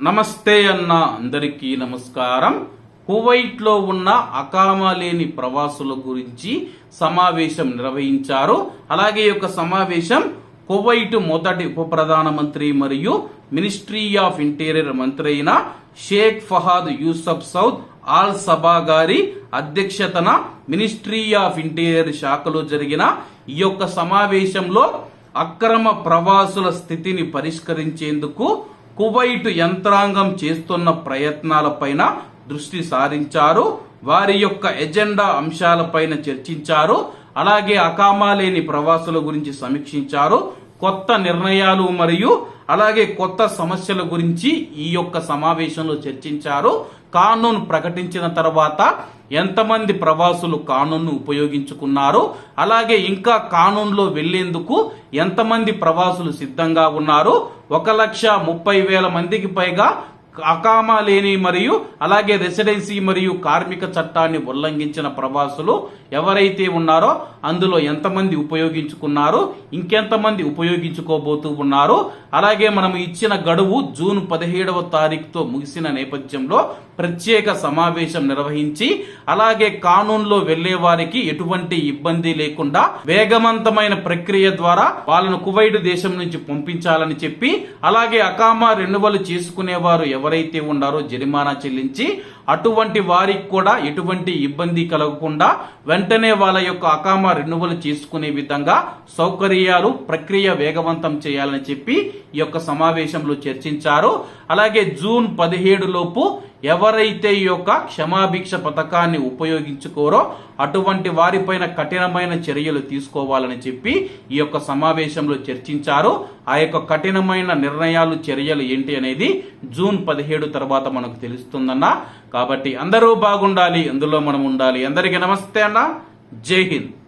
నమస్తే అన్న అందరికీ నమస్కారం. కువైట్లో ఉన్న అకామా లేని ప్రవాసుల గురించి సమావేశం నిర్వహించారు. అలాగే ఈ యొక్క సమావేశం కువైట్ మొదటి ఉప ప్రధానమంత్రి మరియు మినిస్ట్రీ ఆఫ్ ఇంటీరియర్ మంత్రి అయిన Sheikh Fahad Yousef Saud Al Sabah గారి అధ్యక్షతన మినిస్ట్రీ ఆఫ్ ఇంటీరియర్ శాఖలో జరిగిన ఈ యొక్క సమావేశంలో అక్రమ ప్రవాసుల స్థితిని పరిష్కరించేందుకు కువైట్ యంత్రాంగం చేస్తున్న ప్రయత్నాలపైన దృష్టి సారించారు. వారి యొక్క ఎజెండా అంశాలపైన చర్చించారు. అలాగే అకామా లేని ప్రవాసుల గురించి సమీక్షించారు. కొత్త నిర్ణయాలు మరియు అలాగే కొత్త సమస్యల గురించి ఈ యొక్క సమావేశంలో చర్చించారు. కానూన్ ప్రకటించిన తర్వాత ఎంతమంది ప్రవాసులు కానూన్ను ఉపయోగించుకున్నారు. అలాగే ఇంకా కానూన్లో వెళ్ళేందుకు ఎంతమంది ప్రవాసులు సిద్ధంగా ఉన్నారు. ఒక లక్ష ముప్పై వేల మందికి పైగా అకామా లేని మరియు అలాగే రెసిడెన్సీ మరియు కార్మిక చట్టాన్ని ఉల్లంఘించిన ప్రవాసులు ఎవరైతే ఉన్నారో అందులో ఎంతమంది ఉపయోగించుకున్నారు ఇంకెంతమంది ఉపయోగించుకోబోతూ ఉన్నారు అలాగే మనం ఇచ్చిన గడువు జూన్ పదిహేడవ తారీఖుతో ముగిసిన నేపథ్యంలో ప్రత్యేక సమావేశం నిర్వహించి అలాగే కానూన్లో వెళ్ళే వారికి ఎటువంటి ఇబ్బంది లేకుండా వేగవంతమైన ప్రక్రియ ద్వారా వాళ్ళను కువైట్ దేశం నుంచి పంపించాలని చెప్పి అలాగే అకామా రెన్యువల్ చేసుకునేవారు ఎవరైతే ఉన్నారో జరిమానా చెల్లించి అటువంటి వారికి కూడా ఎటువంటి ఇబ్బంది కలగకుండా వెంటనే వాళ్ళ యొక్క అకామా రెన్యువల్ చేసుకునే విధంగా సౌకర్యాలు ప్రక్రియ వేగవంతం చేయాలని చెప్పి ఈ యొక్క సమావేశంలో చర్చించారు. అలాగే జూన్ పదిహేడు లోపు ఎవరైతే ఈ యొక్క క్షమాభిక్ష పథకాన్ని ఉపయోగించుకోరో అటువంటి వారిపైన కఠినమైన చర్యలు తీసుకోవాలని చెప్పి ఈ యొక్క సమావేశంలో చర్చించారు. ఆ యొక్క కఠినమైన నిర్ణయాలు చర్యలు ఏంటి అనేది జూన్ పదిహేడు తర్వాత మనకు తెలుస్తుందన్న. కాబట్టి అందరూ బాగుండాలి అందులో మనం ఉండాలి. అందరికీ నమస్తే అన్న. జై హింద్.